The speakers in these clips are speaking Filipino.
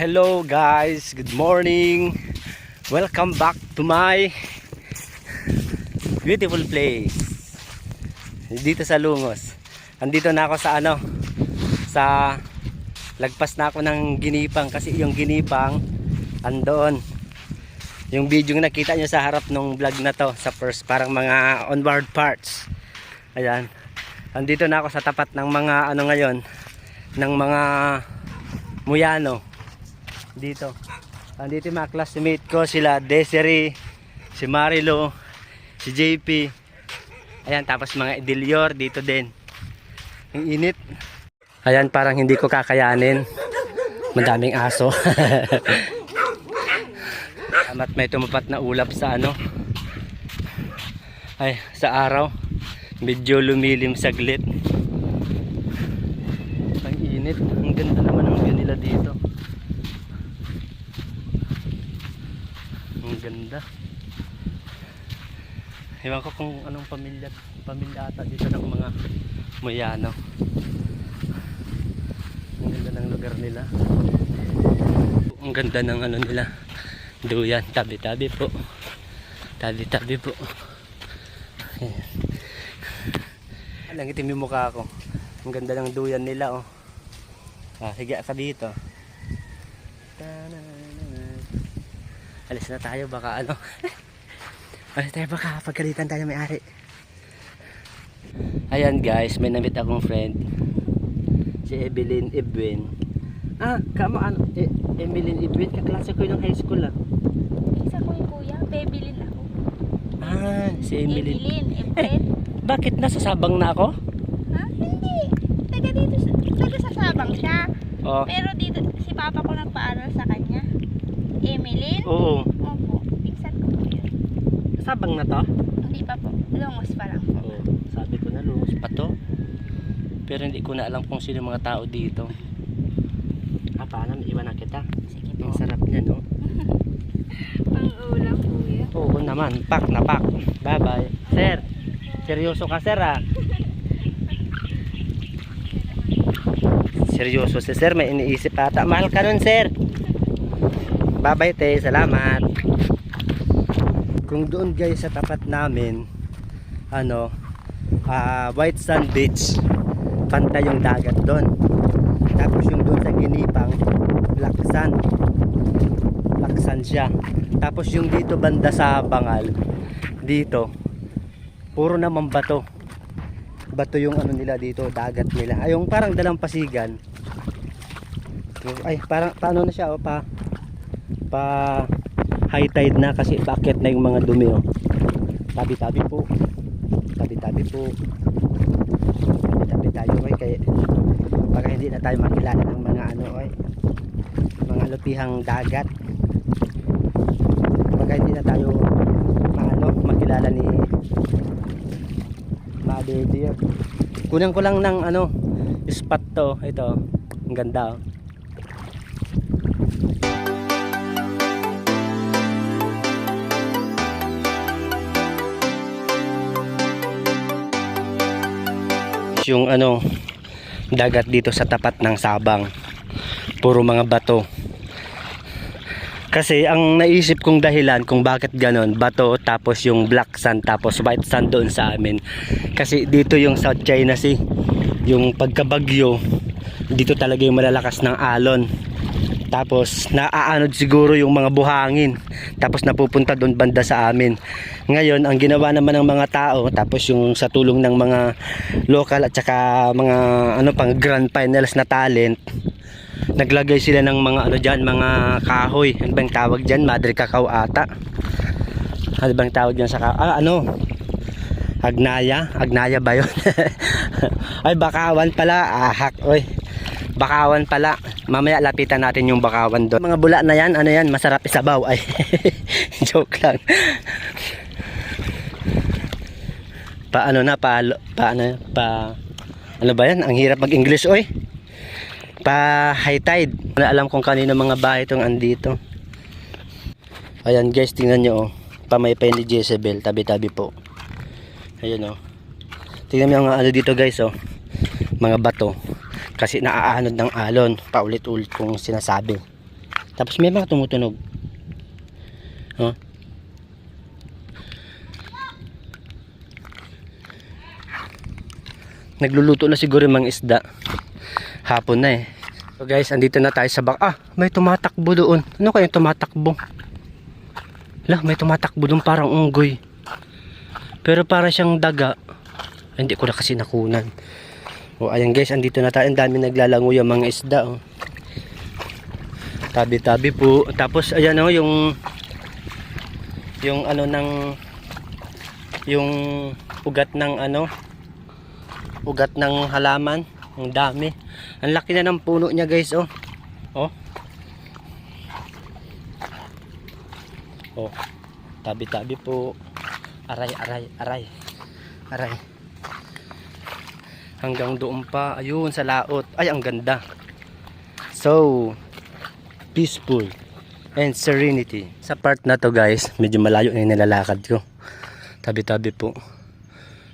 Hello guys, good morning. Welcome back to my beautiful place. Dito sa Lungos. Andito na ako sa ano, sa lagpas na ako ng ginipang kasi yung ginipang andoon. Yung video yung nakita nyo sa harap ng vlog na to sa first parang mga onboard parts. Ayan. Andito na ako sa tapat ng mga ano ngayon ng mga Muyano dito. Andito yung mga classmate ko sila Desiree, si Marilo, si JP. Ayan tapos mga Edilior dito din. Ang init. Ayan parang hindi ko kakayanin. Madaming aso. At may tumapat na ulap sa ano. Ay, sa araw. Medyo lumilim saglit. Ang init. Ang ganda naman ng view nila dito. Ang ganda. Ewan ko kung anong pamilya pamilya ata dito ng mga Mayano. Ang ganda ng lugar nila. Ang ganda ng ano nila. Duyan, tabi-tabi po. Tabi-tabi po. Ayan. Alang itim yung mukha ko. Ang ganda ng duyan nila oh. Ah, higa ka dito. Alis na tayo baka ano. Alis tayo baka pagkalitan tayo may ari. Ayan guys, may namit akong friend. Si Evelyn Edwin. Ah, kamo ano? E Evelyn Edwin, kaklase ko yun ng high school ah. Isa ko yung kuya, Bebelin ako. Ah, si Evelyn. Evelyn, Efren. Bakit nasa sabang na ako? ha? Hindi. Taga dito, taga sa Sabang siya. Oh. Pero dito, si Papa ko nagpaaral sa kanya. Emeline? Oo. Opo. Pinsan ko po yun. Sabang na to? Hindi pa po. Lungos pa lang po. Oo. Sabi ko na lungos pa to. Pero hindi ko na alam kung sino mga tao dito. Ah, paano? Iwan na kita. Sige Ang po. sarap niya, no? Pang ulam kuya. Oo naman. Pak na pak. Bye-bye. Sir, seryoso ka, sir, ah. Seryoso si sir. May iniisip ata. Mahal ka nun, sir. Bye-bye, te. Salamat. Kung doon, guys, sa tapat namin, ano, ah, White Sand Beach, pantay yung dagat doon. Tapos yung doon sa Ginipang, Black Sand. Black Sand siya. Tapos yung dito banda sa Bangal, dito, puro naman bato. Bato yung ano nila dito, dagat nila. Ay, yung parang dalampasigan. Ay, parang paano na siya, oh, pa pa high tide na kasi bakit na yung mga dumi, oh. Tabi-tabi po. Tabi-tabi po. Tabi tayo, oy, kaya baka hindi na tayo makilala ng mga ano, oy. Mga lupihang dagat baka hindi na tayo maano, makilala ni Mother Dear. Kunan ko lang ng ano, spot to. Ito, ang ganda. Oh. Yung ano, dagat dito sa tapat ng Sabang. Puro mga bato. Kasi ang naisip kong dahilan kung bakit ganon, bato tapos yung black sand tapos white sand doon sa amin. Kasi dito yung South China Sea, yung pagkabagyo, dito talaga yung malalakas ng alon. Tapos naaanod siguro yung mga buhangin. Tapos napupunta doon banda sa amin. Ngayon, ang ginawa naman ng mga tao, tapos yung sa tulong ng mga local at saka mga ano pang grand finals na talent, naglagay sila ng mga ano diyan, mga kahoy. Ano bang tawag diyan? Madre cacao ata. Ano bang tawag diyan sa ka ah, ano? Agnaya, Agnaya ba 'yon? Ay bakawan pala, ahak oy. Bakawan pala. Mamaya lapitan natin yung bakawan doon. Mga bula na yan, ano yan, masarap isabaw. Ay, joke lang. Paano na, pa, paano, pa, ano ba yan? Ang hirap mag-English, oy pa high tide. Wala alam kung kanino mga bahay itong andito. Ayan guys, tingnan nyo oh. Pamaypay ni Jezebel, tabi-tabi po. Ayan oh. Tingnan nyo ang ano dito guys oh. Mga bato. Kasi naaanod ng alon. Paulit-ulit kong sinasabi. Tapos may mga tumutunog. Oh. Nagluluto na siguro yung mga isda. Hapon na eh. So guys, andito na tayo sa bak. Ah, may tumatakbo doon. Ano kaya tumatakbo? Lah, may tumatakbo doon parang unggoy. Pero para siyang daga. Hindi ko na kasi nakunan. O ayan guys, andito na tayo. Ang dami naglalango yung mga isda. Oh. Tabi-tabi po. Tapos ayan oh, yung yung ano ng yung ugat ng ano ugat ng halaman. Ang dami. Ang laki na ng puno niya guys oh. Oh. Oh. Tabi-tabi po. Aray, aray, aray. Aray. Hanggang doon pa. Ayun, sa laot. Ay, ang ganda. So, peaceful and serenity. Sa part na to guys, medyo malayo na nilalakad ko. Tabi-tabi po.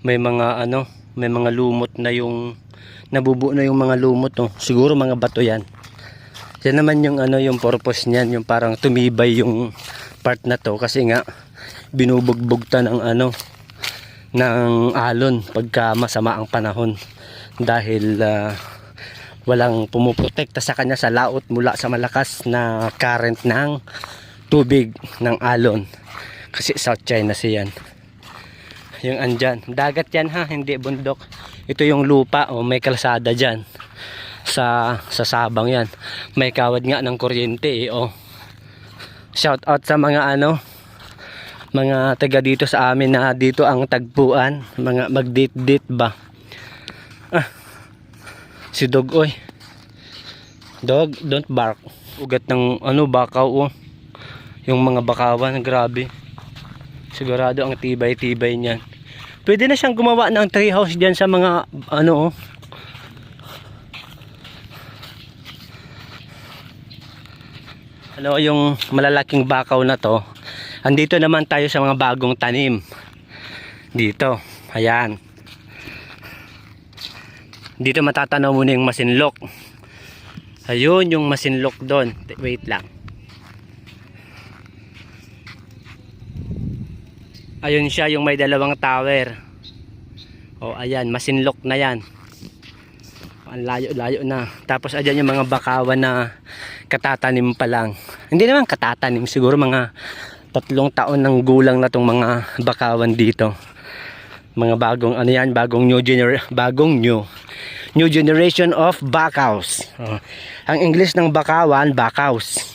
May mga ano, may mga lumot na yung nabubuo na yung mga lumot oh. Siguro mga bato yan. Yan naman yung ano yung purpose niyan, yung parang tumibay yung part na to kasi nga binubugbog ta ng ano ng alon pagka masama ang panahon. Dahil ah, walang pumuprotekta sa kanya sa laot mula sa malakas na current ng tubig ng alon. Kasi South China siyan yung andyan. Dagat yan ha? Hindi bundok. Ito yung lupa o may kalsada dyan. Sa sa sabang yan. May kawad nga ng kuryente eh oh. Shout out sa mga ano mga taga dito sa amin na dito ang tagpuan. Mga mag-date date ba? Ah, si dog oy. Dog don't bark. Ugat ng ano bakaw oh. Yung mga bakawan grabe. Sigurado ang tibay-tibay niyan. Pwede na siyang gumawa ng tree house diyan sa mga ano oh. Ano yung malalaking bakaw na to andito naman tayo sa mga bagong tanim. Dito ayan. Dito matatanaw muna yung masinlok. Ayun yung masinlok doon. Wait lang. Ayun siya yung may dalawang tower. O ayan masinlok na yan. Ang layo-layo na. Tapos ayan yung mga bakawan na katatanim pa lang. Hindi naman katatanim, siguro mga tatlong taon ng gulang na tong mga bakawan dito. Mga bagong ano yan, bagong new gener bagong new new generation of bakaws. Oh. Ang English ng bakawan, bakaws.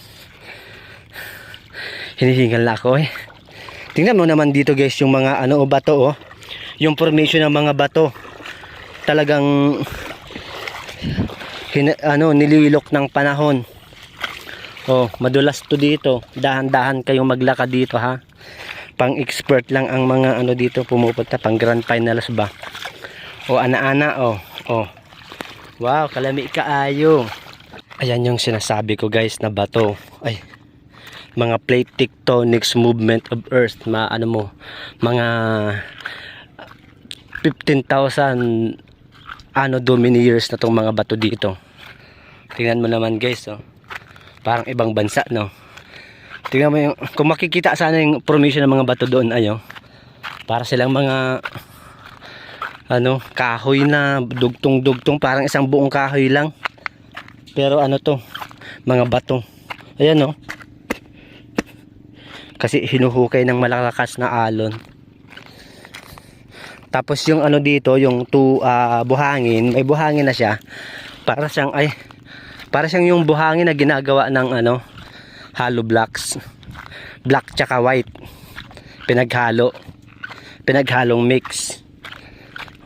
Hinihingal na ako eh. Tingnan mo naman dito guys yung mga ano o bato oh. Yung formation ng mga bato. Talagang hina, ano nililok ng panahon. Oh, madulas to dito. Dahan-dahan kayong maglakad dito ha. Pang expert lang ang mga ano dito pumupunta pang grand finals ba. O ana-ana oh. Oh. Wow, kalami kaayo. Ayan yung sinasabi ko guys na bato. Ay. Mga plate tectonics movement of earth, ma ano mo, mga 15,000 ano domini years na tong mga bato dito. Tingnan mo naman guys, oh. Parang ibang bansa, no. Tingnan mo yung kung makikita sana yung formation ng mga bato doon ayo. Para silang mga ano, kahoy na dugtong-dugtong, parang isang buong kahoy lang. Pero ano to, mga bato. Ayan, no. Kasi hinuhukay ng malalakas na alon. Tapos yung ano dito, yung tu ah, buhangin, may buhangin na siya. Para siyang ay para siyang yung buhangin na ginagawa ng ano hollow blocks. Black tsaka white. Pinaghalo. Pinaghalong mix.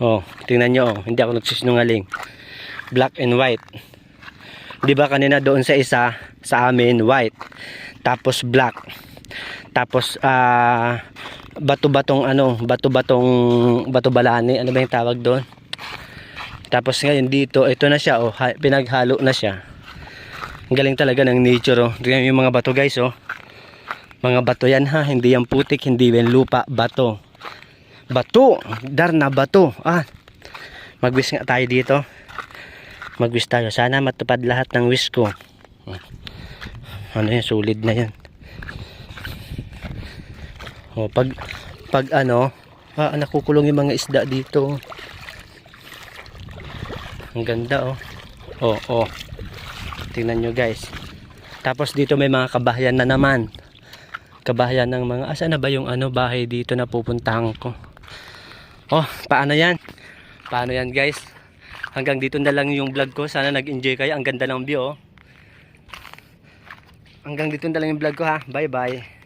Oh, tingnan nyo oh, hindi ako nagsisinungaling. Black and white. 'Di ba kanina doon sa isa sa amin white. Tapos black. Tapos ah bato-batong ano, bato-batong bato balani, ano ba yung tawag doon? Tapos ngayon dito, ito na siya oh, ha- pinaghalo na siya. Ang galing talaga ng nature oh. Tingnan yung mga bato guys oh. Mga bato yan ha, hindi yan putik, hindi yan lupa, bato. Bato, dar na bato. Ah. Mag-wish nga tayo dito. Mag-wish tayo. Sana matupad lahat ng wish ko. Ano yan, solid na yan. O, pag, pag ano, ah, nakukulong yung mga isda dito. Ang ganda, oh. Oh, oh. Tingnan nyo, guys. Tapos dito may mga kabahayan na naman. Kabahayan ng mga, asa na ba yung ano, bahay dito na pupuntahan ko? Oh, paano yan? Paano yan, guys? Hanggang dito na lang yung vlog ko. Sana nag-enjoy kayo. Ang ganda ng view, oh. Hanggang dito na lang yung vlog ko, ha. Bye-bye.